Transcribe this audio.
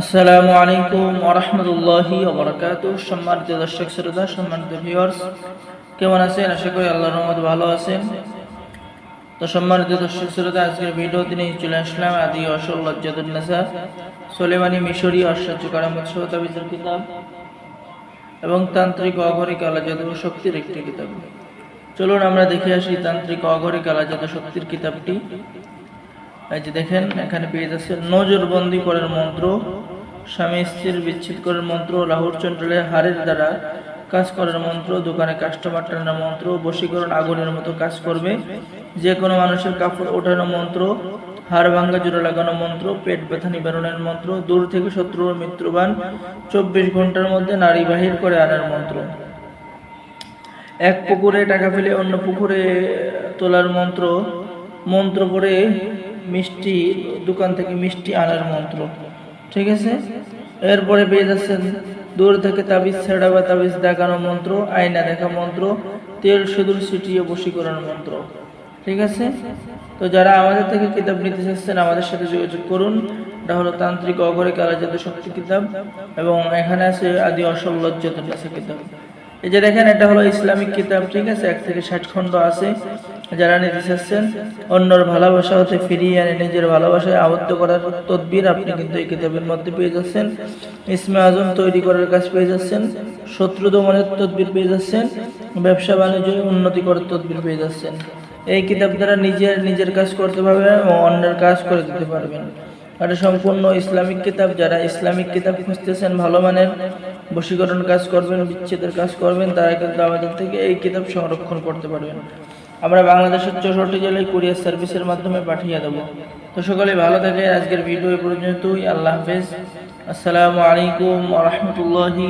আসসালামু আলাইকুম ওরহমতুল্লাহি ওবরাকাত সম্মানিত দর্শক শ্রোতা, সম্মানিত ভিউয়ার্স কেমন আছেন? আশা করি আল্লাহর রহমত ভালো আছেন। তো সম্মানিত দর্শক শ্রোতা, আজকের ভিডিও তিনি চলে আসলাম আদি অসল লজ্জাতুন্নেসা সোলেমানি মিশরি অশ্বাচ্য কারামত সহতাবিজের কিতাব এবং তান্ত্রিক অঘরিক আলাজাত শক্তির একটি কিতাব। চলুন আমরা দেখে আসি তান্ত্রিক অঘরিক আলাজাত শক্তির কিতাবটি। এই যে দেখেন, এখানে পেয়ে যাচ্ছে নজরবন্দি করার মন্ত্র, স্বামী স্ত্রীর বিচ্ছেদ করার মন্ত্র, লাহুর চন্ডলে হারের দ্বারা কাজ করার মন্ত্র, দোকানে কাস্টমার টানার মন্ত্র, বশীকরণ আগুনের মতো কাজ করবে যে কোনো মানুষের কাপড় ওঠানো মন্ত্র, হাড় ভাঙ্গা, জোড়া লাগানো মন্ত্র, পেট ব্যথা নিবারণের মন্ত্র, দূর থেকে শত্রু ও মৃত্যুবান চব্বিশ ঘণ্টার মধ্যে নারী বাহির করে আনার মন্ত্র। এক পুকুরে টাকা ফেলে অন্য পুকুরে তোলার মন্ত্র মন্ত্র পড়ে মিষ্টি দোকান থেকে মিষ্টি আনার মন্ত্র, ঠিক আছে? এরপরে পেয়ে যাচ্ছেন দূর থেকে তাবিজ, ছেড়া বা তাবিজ দেখানো মন্ত্র, আয়না দেখা মন্ত্র, তেল সিঁদুর ছিটিয়ে বশীকরণ মন্ত্র, ঠিক আছে? তো যারা আমাদের থেকে কিতাব নিতে চাচ্ছেন, আমাদের সাথে যোগাযোগ করুন। এটা হলো তান্ত্রিক অগরিক আলাজাত শক্তি কিতাব এবং এখানে আছে আদি অসল লজ্জত কিতাব। এই যে দেখেন, এটা হলো ইসলামিক কিতাব, ঠিক আছে? এক থেকে ষাট খণ্ড আছে। যারা নিতে চাচ্ছেন, অন্যর ভালোবাসা হতে ফিরিয়ে আনে, নিজের ভালোবাসায় আবদ্ধ করার তদবির আপনি কিন্তু এই কিতাবের মধ্যে পেয়ে যাচ্ছেন। ইসমে আজম তৈরি করার কাজ পেয়ে যাচ্ছেন, শত্রু দমনের তদবির পেয়ে যাচ্ছেন, ব্যবসা বাণিজ্য উন্নতি করার তদবির পেয়ে যাচ্ছেন। এই কিতাব দ্বারা নিজের নিজের কাজ করতে পারবেন এবং অন্যের কাজ করে দিতে পারবেন। এটা সম্পূর্ণ ইসলামিক কিতাব, যারা ইসলামিক কিতাব খুঁজতেছেন, ভালো মানের বশীকরণ কাজ করবেন, বিচ্ছেদের কাজ করবেন, তারা কিন্তু আমাদের থেকে এই কিতাব সংরক্ষণ করতে পারবেন। আমরা বাংলাদেশের চৌষট্টি জেলায় কুরিয়ার সার্ভিসের মাধ্যমে পাঠিয়ে দেবো। তো সকলে ভালো থাকে আজকের ভিডিও পর্যন্তই। আল্লাহ হাফেজ। আসসালামু আলাইকুম রহমতুল্লাহি